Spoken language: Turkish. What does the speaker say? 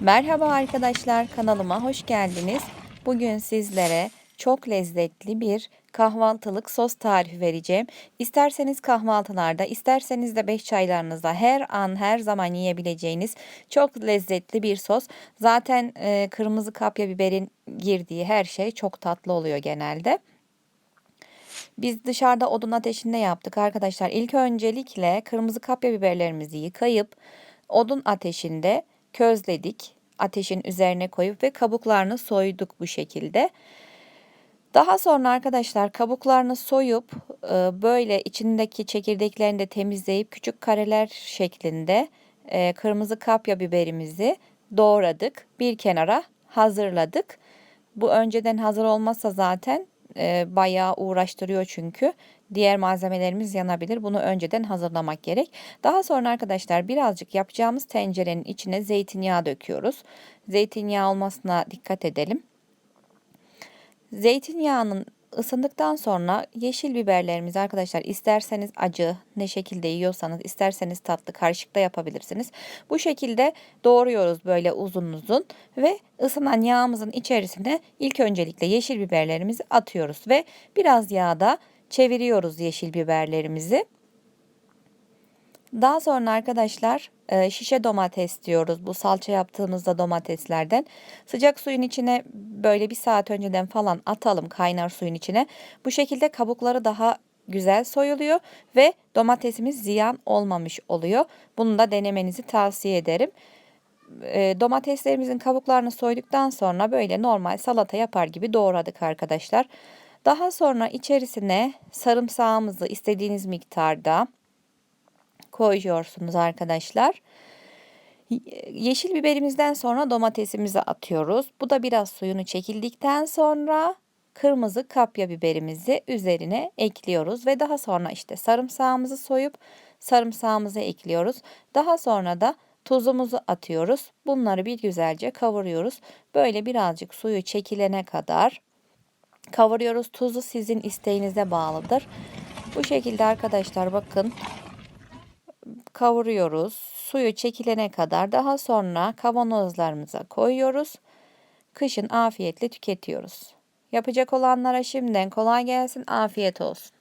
Merhaba arkadaşlar kanalıma hoş geldiniz. Bugün sizlere çok lezzetli bir kahvaltılık sos tarifi vereceğim. İsterseniz kahvaltılarda, isterseniz de beş çaylarınızda her an her zaman yiyebileceğiniz çok lezzetli bir sos. Zaten e, kırmızı kapya biberin girdiği her şey çok tatlı oluyor genelde. Biz dışarıda odun ateşinde yaptık arkadaşlar. İlk öncelikle kırmızı kapya biberlerimizi yıkayıp odun ateşinde közledik. Ateşin üzerine koyup ve kabuklarını soyduk bu şekilde. Daha sonra arkadaşlar kabuklarını soyup e, böyle içindeki çekirdeklerini de temizleyip küçük kareler şeklinde e, kırmızı kapya biberimizi doğradık. Bir kenara hazırladık. Bu önceden hazır olmazsa zaten e, bayağı uğraştırıyor çünkü. Diğer malzemelerimiz yanabilir. Bunu önceden hazırlamak gerek. Daha sonra arkadaşlar birazcık yapacağımız tencerenin içine zeytinyağı döküyoruz. Zeytinyağı olmasına dikkat edelim. Zeytinyağının ısındıktan sonra yeşil biberlerimizi arkadaşlar isterseniz acı ne şekilde yiyorsanız isterseniz tatlı karışık da yapabilirsiniz. Bu şekilde doğruyoruz böyle uzun uzun ve ısınan yağımızın içerisine ilk öncelikle yeşil biberlerimizi atıyoruz ve biraz yağda çeviriyoruz yeşil biberlerimizi. Daha sonra arkadaşlar e, şişe domates diyoruz. Bu salça yaptığımızda domateslerden. Sıcak suyun içine böyle bir saat önceden falan atalım kaynar suyun içine. Bu şekilde kabukları daha güzel soyuluyor ve domatesimiz ziyan olmamış oluyor. Bunu da denemenizi tavsiye ederim. E, domateslerimizin kabuklarını soyduktan sonra böyle normal salata yapar gibi doğradık arkadaşlar. Daha sonra içerisine sarımsağımızı istediğiniz miktarda koyuyorsunuz arkadaşlar. Yeşil biberimizden sonra domatesimizi atıyoruz. Bu da biraz suyunu çekildikten sonra kırmızı kapya biberimizi üzerine ekliyoruz ve daha sonra işte sarımsağımızı soyup sarımsağımızı ekliyoruz. Daha sonra da tuzumuzu atıyoruz. Bunları bir güzelce kavuruyoruz. Böyle birazcık suyu çekilene kadar kavuruyoruz. Tuzu sizin isteğinize bağlıdır. Bu şekilde arkadaşlar bakın kavuruyoruz. Suyu çekilene kadar daha sonra kavanozlarımıza koyuyoruz. Kışın afiyetle tüketiyoruz. Yapacak olanlara şimdiden kolay gelsin, afiyet olsun.